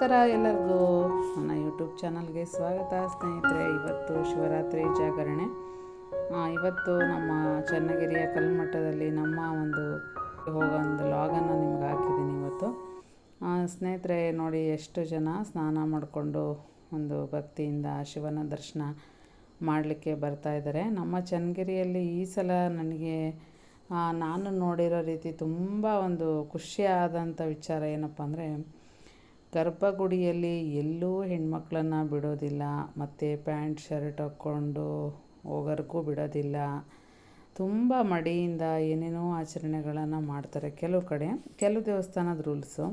ನಮಸ್ಕಾರ ಎಲ್ಲರಿಗೂ ನನ್ನ ಯೂಟ್ಯೂಬ್ ಚಾನಲ್ಗೆ ಸ್ವಾಗತ ಸ್ನೇಹಿತರೆ. ಇವತ್ತು ಶಿವರಾತ್ರಿ ಜಾಗರಣೆ. ಇವತ್ತು ನಮ್ಮ ಚನ್ನಗಿರಿಯ ಕಲ್ಮಠದಲ್ಲಿ ನಮ್ಮ ಒಂದು ಹೋಗೋ ಒಂದು ಲಾಗನ್ನು ನಿಮ್ಗೆ ಹಾಕಿದ್ದೀನಿ ಇವತ್ತು. ಸ್ನೇಹಿತರೆ, ನೋಡಿ ಎಷ್ಟು ಜನ ಸ್ನಾನ ಮಾಡಿಕೊಂಡು ಒಂದು ಭಕ್ತಿಯಿಂದ ಶಿವನ ದರ್ಶನ ಮಾಡಲಿಕ್ಕೆ ಬರ್ತಾ ಇದ್ದಾರೆ. ನಮ್ಮ ಚನ್ನಗಿರಿಯಲ್ಲಿ ಈ ಸಲ ನನಗೆ ನಾನು ನೋಡಿರೋ ರೀತಿ ತುಂಬ ಒಂದು ಖುಷಿಯಾದಂಥ ವಿಚಾರ ಏನಪ್ಪ ಅಂದರೆ ಗರ್ಭಗುಡಿಯಲ್ಲಿ ಎಲ್ಲೂ ಹೆಣ್ಮಕ್ಳನ್ನು ಬಿಡೋದಿಲ್ಲ, ಮತ್ತು ಪ್ಯಾಂಟ್, ಶರ್ಟ್ ಹಾಕ್ಕೊಂಡು ಹೋಗೋರ್ಗೂ ಬಿಡೋದಿಲ್ಲ. ತುಂಬ ಮಡಿಯಿಂದ ಏನೇನೋ ಆಚರಣೆಗಳನ್ನು ಮಾಡ್ತಾರೆ ಕೆಲವು ಕಡೆ. ಕೆಲವು ದೇವಸ್ಥಾನದ ರೂಲ್ಸು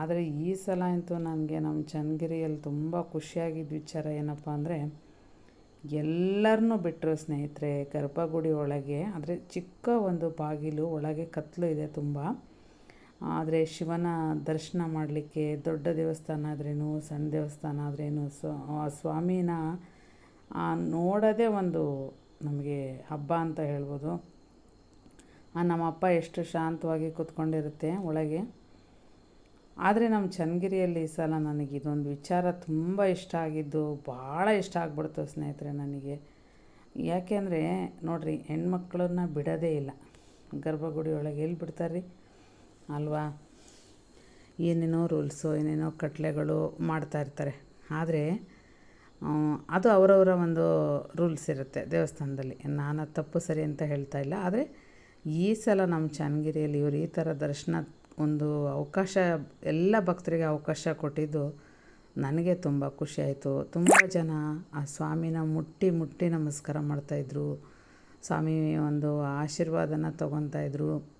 ಆದರೆ ಈ ಸಲ ಅಂತೂ ನನಗೆ ನಮ್ಮ ಚನ್ನಗಿರಿಯಲ್ಲಿ ತುಂಬ ಖುಷಿಯಾಗಿದ್ದ ವಿಚಾರ ಏನಪ್ಪ ಅಂದರೆ, ಎಲ್ಲರನ್ನೂ ಬಿಟ್ಟರು ಸ್ನೇಹಿತರೆ, ಗರ್ಭಗುಡಿ ಒಳಗೆ ಅಂದರೆ ಚಿಕ್ಕ ಒಂದು ಬಾಗಿಲು ಒಳಗೆ ಕತ್ತಲು ಇದೆ ತುಂಬ. ಆದರೆ ಶಿವನ ದರ್ಶನ ಮಾಡಲಿಕ್ಕೆ ದೊಡ್ಡ ದೇವಸ್ಥಾನ ಆದ್ರೇನು, ಸಣ್ಣ ದೇವಸ್ಥಾನ ಆದ್ರೇನು ಸೊ ಆ ಸ್ವಾಮಿನ ನೋಡೋದೇ ಒಂದು ನಮಗೆ ಹಬ್ಬ ಅಂತ ಹೇಳ್ಬೋದು. ಆ ನಮ್ಮಪ್ಪ ಎಷ್ಟು ಶಾಂತವಾಗಿ ಕೂತ್ಕೊಂಡಿರುತ್ತೆ ಒಳಗೆ. ಆದರೆ ನಮ್ಮ ಚನ್ನಗಿರಿಯಲ್ಲಿ ಈ ಸಲ ನನಗೆ ಇದೊಂದು ವಿಚಾರ ತುಂಬ ಇಷ್ಟ ಆಗಿದ್ದು, ಭಾಳ ಇಷ್ಟ ಆಗ್ಬಿಡ್ತು ಸ್ನೇಹಿತರೆ ನನಗೆ. ಯಾಕೆಂದರೆ ನೋಡಿರಿ, ಹೆಣ್ಮಕ್ಳನ್ನ ಬಿಡೋದೇ ಇಲ್ಲ. ಗರ್ಭಗುಡಿ ಒಳಗೆ ಎಲ್ಲಿ ಬಿಡ್ತಾರೆ ರೀ ಅಲ್ವಾ? ಏನೇನೋ ರೂಲ್ಸು ಏನೇನೋ ಕಟ್ಲೆಗಳು ಮಾಡ್ತಾ ಇರ್ತಾರೆ. ಆದರೆ ಅದು ಅವರವರ ಒಂದು ರೂಲ್ಸ್ ಇರುತ್ತೆ ದೇವಸ್ಥಾನದಲ್ಲಿ. ನಾನು ತಪ್ಪು ಸರಿ ಅಂತ ಹೇಳ್ತಾ ಇಲ್ಲ. ಆದರೆ, ಈ ಸಲ ನಮ್ಮ ಚನ್ನಗಿರಿಯಲ್ಲಿ ಇವರು ಈ ಥರ ದರ್ಶನ ಒಂದು ಅವಕಾಶ, ಎಲ್ಲ ಭಕ್ತರಿಗೆ ಅವಕಾಶ ಕೊಟ್ಟಿದ್ದು ನನಗೆ ತುಂಬ ಖುಷಿಯಾಯಿತು ತುಂಬ ಜನ ಆ ಸ್ವಾಮಿನ ಮುಟ್ಟಿ ಮುಟ್ಟಿ ನಮಸ್ಕಾರ ಮಾಡ್ತಾಯಿದ್ರು ಸ್ವಾಮಿ ಒಂದು ಆಶೀರ್ವಾದನ ತೊಗೊತಾ ಇದ್ರು.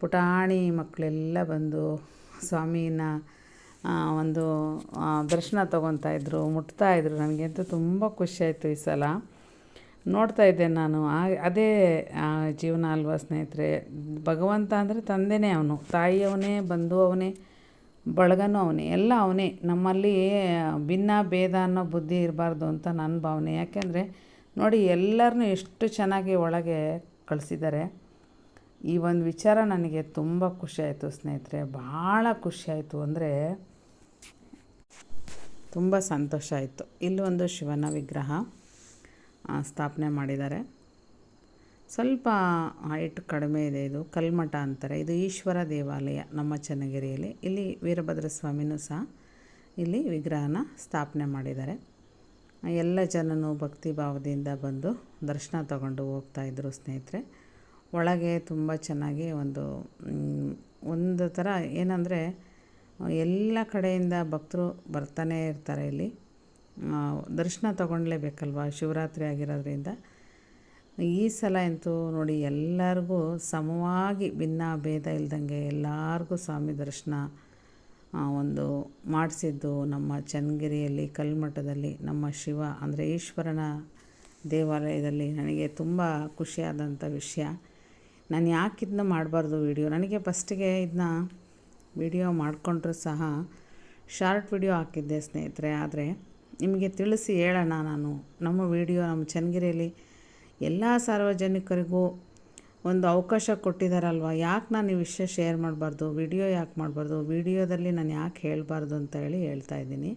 ಪುಟಾಣಿ ಮಕ್ಕಳೆಲ್ಲ ಬಂದು ಸ್ವಾಮಿನ ಒಂದು ದರ್ಶನ ತೊಗೊತಾ ಇದ್ದರು ಮುಟ್ತಾ ಇದ್ದರು ನನಗಂತೂ ತುಂಬ ಖುಷಿ ಆಯಿತು ಈ ಸಲ. ನೋಡ್ತಾ ಇದ್ದೆ ನಾನು. ಅದೇ ಜೀವನ ಅಲ್ವಾ ಸ್ನೇಹಿತರೆ? ಭಗವಂತ ಅಂದರೆ ತಂದೆನೇ ಅವನು. ತಾಯಿಯವನೇ ಬಂಧು ಅವನೇ ಬಳಗನೂ ಅವನೇ. ಎಲ್ಲ ಅವನೇ. ನಮ್ಮಲ್ಲಿ ಭಿನ್ನ ಭೇದ ಅನ್ನೋ ಬುದ್ಧಿ ಇರಬಾರ್ದು ಅಂತ ನನ್ನ ಭಾವನೆ. ಯಾಕೆಂದರೆ ನೋಡಿ, ಎಲ್ಲರನ್ನೂ ಎಷ್ಟು ಚೆನ್ನಾಗಿ ಒಳಗೆ ಕಳಿಸಿದ್ದಾರೆ. ಈ ಒಂದು ವಿಚಾರ ನನಗೆ ತುಂಬ ಖುಷಿ ಆಯಿತು, ಸ್ನೇಹಿತರೆ. ಭಾಳ ಆಯಿತು ಅಂದರೆ ತುಂಬ ಸಂತೋಷ ಆಯಿತು. ಇಲ್ಲಿ ಒಂದು ಶಿವನ ವಿಗ್ರಹ ಸ್ಥಾಪನೆ ಮಾಡಿದ್ದಾರೆ. ಸ್ವಲ್ಪ ಹೈಟ್ ಕಡಿಮೆ ಇದೆ ಇದು, ಕಲ್ಮಠ ಅಂತಾರೆ. ಇದು ಈಶ್ವರ ದೇವಾಲಯ ನಮ್ಮ ಚನ್ನಗಿರಿಯಲ್ಲಿ. ಇಲ್ಲಿ ವೀರಭದ್ರ ಸ್ವಾಮಿನೂ ಸಹ ಇಲ್ಲಿ ವಿಗ್ರಹನ ಸ್ಥಾಪನೆ ಮಾಡಿದ್ದಾರೆ. ಎಲ್ಲ ಜನನು ಭಕ್ತಿ ಭಾವದಿಂದ ಬಂದು ದರ್ಶನ ತಗೊಂಡು ಹೋಗ್ತಾಯಿದ್ರು ಸ್ನೇಹಿತರೆ. ಒಳಗೆ ತುಂಬ ಚೆನ್ನಾಗಿ ಒಂದು ಒಂದು ಥರ ಏನಂದರೆ, ಎಲ್ಲ ಕಡೆಯಿಂದ ಭಕ್ತರು ಬರ್ತಾನೆ ಇರ್ತಾರೆ ಇಲ್ಲಿ. ದರ್ಶನ ತಗೊಳ್ಲೇಬೇಕಲ್ವ ಶಿವರಾತ್ರಿ ಆಗಿರೋದ್ರಿಂದ. ಈ ಸಲ ಅಂತೂ ನೋಡಿ ಎಲ್ಲರಿಗೂ ಸಮವಾಗಿ ಭಿನ್ನ ಭೇದ ಇಲ್ದಂಗೆ ಎಲ್ಲರಿಗೂ ಸ್ವಾಮಿ ದರ್ಶನ ಒಂದು ಮಾಡಿಸಿದ್ದು ನಮ್ಮ ಚನ್ನಗಿರಿಯಲ್ಲಿ, ಕಲ್ಮಠದಲ್ಲಿ ನಮ್ಮ ಶಿವ ಅಂದರೆ ಈಶ್ವರನ ದೇವಾಲಯದಲ್ಲಿ. ನನಗೆ ತುಂಬ ಖುಷಿಯಾದಂಥ ವಿಷಯ. ನಾನು ಯಾಕೆ ಇದನ್ನ ಮಾಡಬಾರ್ದು ವಿಡಿಯೋ? ನನಗೆ ಫಸ್ಟಿಗೆ ಇದನ್ನ ವಿಡಿಯೋ ಮಾಡಿಕೊಂಡ್ರು ಸಹ ಶಾರ್ಟ್ ವಿಡಿಯೋ ಹಾಕಿದ್ದೆ ಸ್ನೇಹಿತರೆ. ಆದರೆ ನಿಮಗೆ ತಿಳಿಸಿ ಹೇಳೋಣ ನಾನು. ನಮ್ಮ ವಿಡಿಯೋ ನಮ್ಮ ಚನ್ನಗಿರಿಯಲ್ಲಿ ಎಲ್ಲ ಸಾರ್ವಜನಿಕರಿಗೂ ಒಂದು ಅವಕಾಶ ಕೊಟ್ಟಿದ್ದಾರಲ್ವ ಯಾಕೆ ನಾನು ಈ ವಿಷಯ ಶೇರ್ ಮಾಡಬಾರ್ದು? ವಿಡಿಯೋ ಯಾಕೆ ಮಾಡಬಾರ್ದು? ವಿಡಿಯೋದಲ್ಲಿ ನಾನು ಯಾಕೆ ಹೇಳಬಾರ್ದು ಅಂತ ಹೇಳಿ ಹೇಳ್ತಾ ಇದ್ದೀನಿ.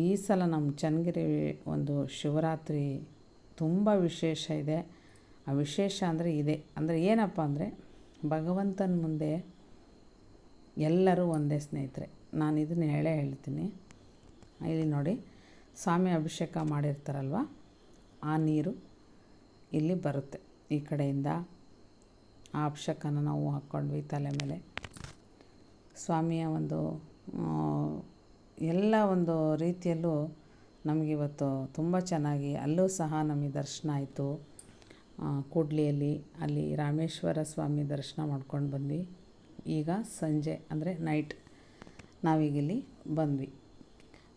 ಈ ಸಲ ನಮ್ಮ ಚನ್ನಗಿರಿ ಒಂದು ಶಿವರಾತ್ರಿ ತುಂಬ ವಿಶೇಷ ಇದೆ. ಆ ವಿಶೇಷ ಅಂದರೆ ಇದೆ. ಅಂದರೆ ಏನಪ್ಪ ಅಂದರೆ ಭಗವಂತನ ಮುಂದೆ ಎಲ್ಲರೂ ಒಂದೇ ಸ್ನೇಹಿತರೆ. ನಾನು ಇದನ್ನು ಹೇಳೇ ಹೇಳ್ತೀನಿ. ಇಲ್ಲಿ ನೋಡಿ, ಸ್ವಾಮಿ ಅಭಿಷೇಕ ಮಾಡಿರ್ತಾರಲ್ವ? ಆ ನೀರು ಇಲ್ಲಿ ಬರುತ್ತೆ. ಈ ಕಡೆಯಿಂದ ಆ ಅಭಿಷೇಕನ ನಾವು ಹಾಕ್ಕೊಂಡ್ವಿ ತಲೆ ಮೇಲೆ. ಸ್ವಾಮಿಯ ಒಂದು ಎಲ್ಲ ಒಂದು ರೀತಿಯಲ್ಲೂ ನಮಗಿವತ್ತು ತುಂಬ ಚೆನ್ನಾಗಿ ಅಲ್ಲೂ ಸಹ ನಮಗೆ ದರ್ಶನ ಆಯಿತು. ಕೂಡ್ಲಿಯಲ್ಲಿ ಅಲ್ಲಿ ರಾಮೇಶ್ವರ ಸ್ವಾಮಿ ದರ್ಶನ ಮಾಡ್ಕೊಂಡು ಬಂದ್ವಿ. ಈಗ ಸಂಜೆ ಅಂದರೆ ನೈಟ್ ನಾವೀಗಿಲ್ಲಿ ಬಂದ್ವಿ.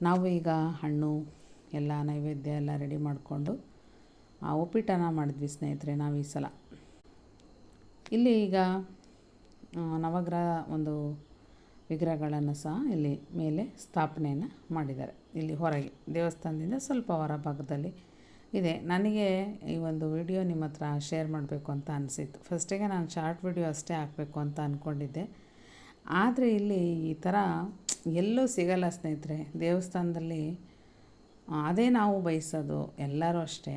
ನಾವು ಈಗ ಹಣ್ಣು, ಎಲ್ಲ ನೈವೇದ್ಯ ಎಲ್ಲ ರೆಡಿ ಮಾಡಿಕೊಂಡು, ಆ ಉಪ್ಪಿಟ್ಟನ್ನು ಮಾಡಿದ್ವಿ ಸ್ನೇಹಿತರೆ ನಾವು ಈ ಸಲ ಇಲ್ಲಿ ಈಗ ನವಗ್ರಹ ಒಂದು ವಿಗ್ರಹಗಳನ್ನು ಸಹ ಇಲ್ಲಿ ಮೇಲೆ ಸ್ಥಾಪನೆಯನ್ನು ಮಾಡಿದ್ದಾರೆ. ಇಲ್ಲಿ ಹೊರಗೆ, ದೇವಸ್ಥಾನದಿಂದ ಸ್ವಲ್ಪ ಹೊರ ಭಾಗದಲ್ಲಿ ಇದೆ. ನನಗೆ ಈ ಒಂದು ವಿಡಿಯೋ ನಿಮ್ಮ ಹತ್ರ ಶೇರ್ ಮಾಡಬೇಕು ಅಂತ ಅನಿಸಿತ್ತು. ಫಸ್ಟಿಗೆ ನಾನು ಶಾರ್ಟ್ ವಿಡಿಯೋ ಅಷ್ಟೇ ಹಾಕಬೇಕು ಅಂತ ಅಂದ್ಕೊಂಡಿದ್ದೆ ಆದರೆ ಇಲ್ಲಿ ಈ ಥರ ಎಲ್ಲೂ ಸಿಗಲ್ಲ ಸ್ನೇಹಿತರೆ. ದೇವಸ್ಥಾನದಲ್ಲಿ ಅದೇ ನಾವು ಬಯಸೋದು ಎಲ್ಲರೂ ಅಷ್ಟೇ.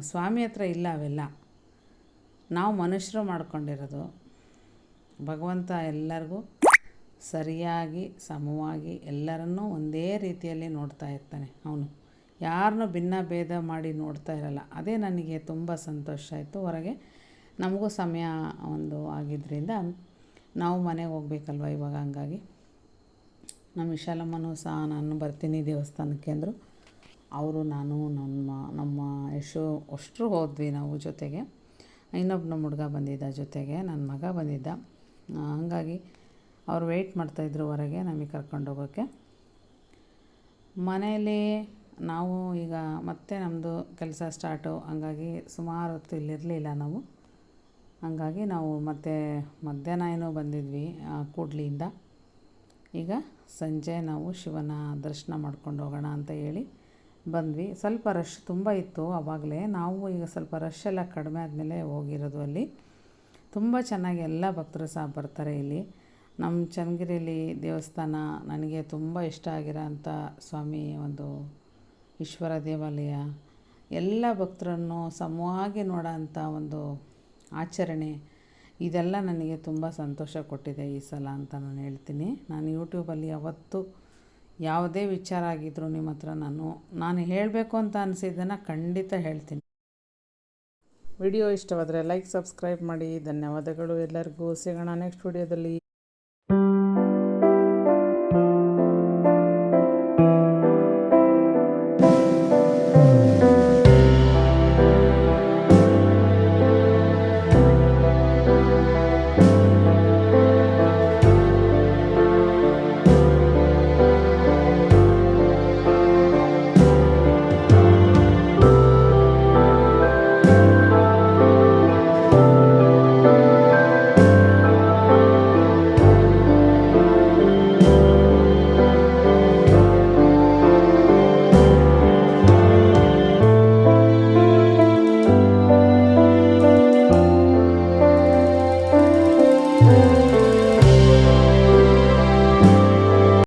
ಸ್ವಾಮಿ ಹತ್ರ ಇಲ್ಲ ಅವೆಲ್ಲ. ನಾವು ಮನುಷ್ಯರು ಮಾಡ್ಕೊಂಡಿರೋದು. ಭಗವಂತ ಎಲ್ಲರಿಗೂ ಸರಿಯಾಗಿ, ಸಮವಾಗಿ ಎಲ್ಲರನ್ನೂ ಒಂದೇ ರೀತಿಯಲ್ಲಿ ನೋಡ್ತಾ ಇರ್ತಾನೆ ಅವನು. ಯಾರನ್ನೂ ಭಿನ್ನ ಭೇದ ಮಾಡಿ ನೋಡ್ತಾ ಇರಲ್ಲ. ಅದೇ ನನಗೆ ತುಂಬ ಸಂತೋಷ ಆಯಿತು. ಹೊರಗೆ ನಮಗೂ ಸಮಯ ಒಂದು ಆಗಿದ್ದರಿಂದ ನಾವು ಮನೆಗೆ ಹೋಗ್ಬೇಕಲ್ವ ಇವಾಗ ಹಂಗಾಗಿ. ನಮ್ಮ ವಿಶಾಲಮ್ಮನೂ ಸಹ ನಾನು ಬರ್ತೀನಿ ದೇವಸ್ಥಾನಕ್ಕೆ ಅಂದರು. ಅವರು, ನಾನು, ನಮ್ಮ ನಮ್ಮ ಯಶು ಅಷ್ಟರು ಹೋದ್ವಿ ನಾವು ಜೊತೆಗೆ. ಇನ್ನೊಬ್ಬ ನಮ್ಮ ಹುಡುಗ ಬಂದಿದ್ದ ಜೊತೆಗೆ, ನನ್ನ ಮಗ ಬಂದಿದ್ದ. ಹಾಗಾಗಿ ಹಂಗಾಗಿ ಅವ್ರು ವೆಯ್ಟ್ ಮಾಡ್ತಾಯಿದ್ರು ಹೊರಗೆ, ನಮಗೆ ಕರ್ಕೊಂಡು ಹೋಗೋಕ್ಕೆ ಮನೆಯಲ್ಲಿ ನಾವು ಈಗ ಮತ್ತೆ ನಮ್ಮದು ಕೆಲಸ ಸ್ಟಾರ್ಟು ಹಂಗಾಗಿ ಸುಮಾರು ಹೊತ್ತು ಇಲ್ಲಿರಲಿಲ್ಲ ನಾವು. ಹಂಗಾಗಿ ನಾವು ಮತ್ತೆ ಮಧ್ಯಾಹ್ನ ಏನೋ ಬಂದಿದ್ವಿ ಕೂಡ್ಲಿಯಿಂದ. ಈಗ ಸಂಜೆ ನಾವು ಶಿವನ ದರ್ಶನ ಮಾಡ್ಕೊಂಡು ಹೋಗೋಣ ಅಂತ ಹೇಳಿ ಬಂದ್ವಿ. ಸ್ವಲ್ಪ ರಶ್ ತುಂಬ ಇತ್ತು ಆವಾಗಲೇ ನಾವು ಈಗ ಸ್ವಲ್ಪ ರಶ್ ಎಲ್ಲ ಕಡಿಮೆ ಆದಮೇಲೆ ಹೋಗಿರೋದು ಅಲ್ಲಿ. ತುಂಬ ಚೆನ್ನಾಗಿ ಎಲ್ಲ ಭಕ್ತರು ಸಹ ಬರ್ತಾರೆ ಇಲ್ಲಿ. ನಮ್ಮ ಚನ್ನಗಿರಿಲಿ ದೇವಸ್ಥಾನ ನನಗೆ ತುಂಬ ಇಷ್ಟ ಆಗಿರೋ ಅಂಥ ಸ್ವಾಮಿ ಒಂದು ಈಶ್ವರ ದೇವಾಲಯ, ಎಲ್ಲ ಭಕ್ತರನ್ನು ಸಮವಾಗಿ ನೋಡೋ ಅಂಥ ಒಂದು ಆಚರಣೆ, ಇದೆಲ್ಲ ನನಗೆ ತುಂಬ ಸಂತೋಷ ಕೊಟ್ಟಿದೆ ಈ ಸಲ ಅಂತ ನಾನು ಹೇಳ್ತೀನಿ. ನಾನು ಯೂಟ್ಯೂಬಲ್ಲಿ ಅವತ್ತು ಯಾವುದೇ ವಿಚಾರ ಆಗಿದ್ದರೂ ನಿಮ್ಮ ಹತ್ರ ನಾನು ನಾನು ಹೇಳಬೇಕು ಅಂತ ಅನಿಸಿದ್ದನ್ನು ಖಂಡಿತ ಹೇಳ್ತೀನಿ. ವಿಡಿಯೋ ಇಷ್ಟವಾದರೆ ಲೈಕ್, ಸಬ್ಸ್ಕ್ರೈಬ್ ಮಾಡಿ. ಧನ್ಯವಾದಗಳು ಎಲ್ಲರಿಗೂ. ಸಿಗೋಣ ನೆಕ್ಸ್ಟ್ ವಿಡಿಯೋದಲ್ಲಿ.